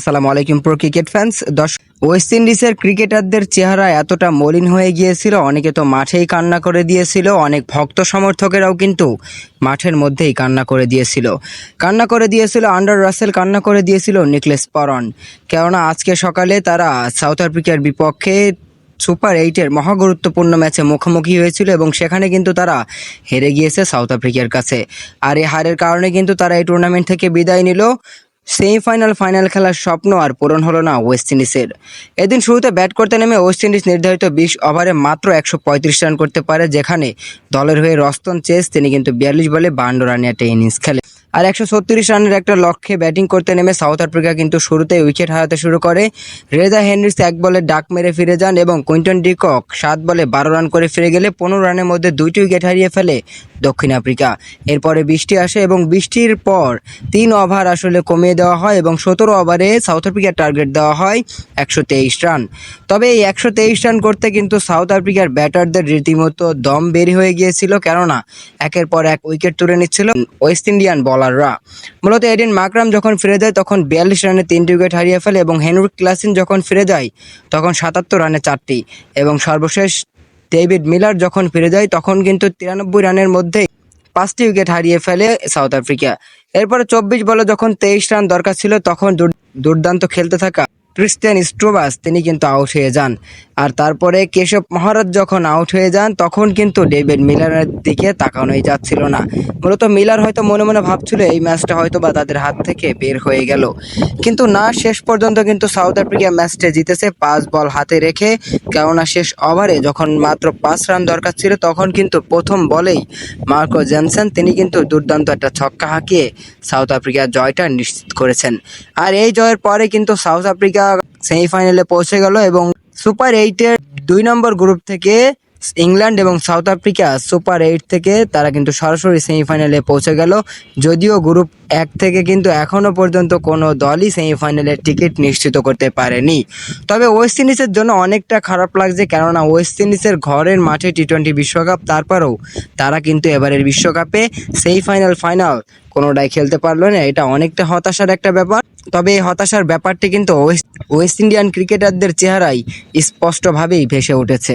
আসসালামু আলাইকুম, pro cricket fans দশ ওয়েস্ট ইন্ডিজের ক্রিকেটারদের চেহারা এতটা মলিন হয়ে গিয়েছিল, অনেকে তো মাঠেই কান্না করে দিয়েছিল, অনেক ভক্ত সমর্থকেরাও কিন্তু মাঠের মধ্যেই কান্না করে দিয়েছিল। কান্না করে দিয়েছিল আন্ডার রাসেল, কান্না করে দিয়েছিল নিকলেস পরন কেননা আজকে সকালে তারা সাউথ আফ্রিকার বিপক্ষে সুপার এইটের মহা গুরুত্বপূর্ণ ম্যাচে মুখোমুখি হয়েছিল এবং সেখানে কিন্তু তারা হেরে গিয়েছে সাউথ আফ্রিকার কাছে। আর এই হারের কারণে কিন্তু তারা এই টুর্নামেন্ট থেকে বিদায় নিল। সেমিফাইনাল, ফাইনাল খেলার স্বপ্ন আর পূরণ হলো না ওয়েস্ট ইন্ডিজের। এদিন শুরুতে ব্যাট করতে নেমে ওয়েস্ট ইন্ডিজ নির্ধারিত বিশ ওভারে মাত্র একশো পঁয়ত্রিশ রান করতে পারে, যেখানে দলের হয়ে রস্তন চেস, তিনি কিন্তু বিয়াল্লিশ বলে বান্ন রানে একটা ইনিংস খেলে আর একশো ছত্রিশ রানের একটা লক্ষ্যে ব্যাটিং করতে নেমে সাউথ আফ্রিকা কিন্তু শুরুতে উইকেট হারাতে শুরু করে। রেজা হেনরিস এক বলে ডাক মেরে ফিরে যান এবং কুইন্টন ডিকক সাত বলে বারো রান করে ফিরে গেলে পনেরো রানের মধ্যে দুইটি উইকেট হারিয়ে ফেলে দক্ষিণ আফ্রিকা। এরপরে বৃষ্টি আসে এবং বৃষ্টির পর তিন ওভার আসলে কমিয়ে দেওয়া হয় এবং সতেরো ওভারে সাউথ আফ্রিকার টার্গেট দেওয়া হয় একশো তেইশ রান। তবে এই একশো তেইশ রান করতে কিন্তু সাউথ আফ্রিকার ব্যাটারদের রীতিমতো দম বেরি হয়ে গিয়েছিল কেননা একের পর এক উইকেট তুলে নিচ্ছিল ওয়েস্ট ইন্ডিয়ান বলাররা মূলত এডিন মাকরাম যখন ফিরে যায়, তখন বিয়াল্লিশ রানে তিনটি উইকেট হারিয়ে ফেলে এবং হেনরিক ক্লাসিন যখন ফিরে যায়, তখন সাতাত্তর রানে চারটি। এবং সর্বশেষ ডেভিড মিলার যখন ফিরে যায়, তখন কিন্তু তিরানব্বই রানের মধ্যেই পাঁচটি উইকেট হারিয়ে ফেলে সাউথ আফ্রিকা। এরপরে চব্বিশ বলে যখন তেইশ রান দরকার ছিল, তখন দুর- দুর্দান্ত খেলতে থাকা ক্রিস্টিয়ান স্ট্রোবাস, তিনি কিন্তু আউট হয়ে যান। আর তারপরে কেশব মহারাজ যখন আউট হয়ে যান, তখন কিন্তু ডেভিড মিলারের দিকে তাকানোই যাচ্ছিল না। মূলত মিলার হয়তো মনে মনে ভাবছিল, এই ম্যাচটা হয়তো বা তাদের হাত থেকে বের হয়ে গেল। কিন্তু না, শেষ পর্যন্ত কিন্তু সাউথ আফ্রিকা ম্যাচটা জিতেছে পাঁচ বল হাতে রেখে। কেননা শেষ ওভারে যখন মাত্র পাঁচ রান দরকার ছিল, তখন কিন্তু প্রথম বলেই মার্কো জেনসেন, তিনি কিন্তু দুর্দান্ত একটা ছক্কা হাঁকিয়ে সাউথ আফ্রিকার জয়টা নিশ্চিত করেছেন। আর এই জয়ের পরে কিন্তু সাউথ আফ্রিকা সেমিফাইনালে পৌঁছে গেল এবং সুপার এইটের দুই নম্বর গ্রুপ থেকে ইংল্যান্ড এবং সাউথ আফ্রিকা সুপার এইট থেকে তারা কিন্তু সরাসরি সেমিফাইনালে পৌঁছে গেল। যদিও গ্রুপ এক থেকে কিন্তু এখনও পর্যন্ত কোনো দলই সেমিফাইনালের টিকিট নিশ্চিত করতে পারেনি। তবে ওয়েস্ট ইন্ডিজের জন্য অনেকটা খারাপ লাগছে কেননা ওয়েস্ট ইন্ডিজের ঘরের মাঠে টি টোয়েন্টি বিশ্বকাপ, তারপরেও তারা কিন্তু এবারের বিশ্বকাপে সেমিফাইনাল ফাইনাল কোনোটাই খেলতে পারল না। এটা অনেকটা হতাশার একটা ব্যাপার। তবে এই হতাশার ব্যাপারটি কিন্তু ওয়েস্ট ইন্ডিয়ান ক্রিকেটারদের চেহারায় স্পষ্টভাবেই ভেসে উঠেছে।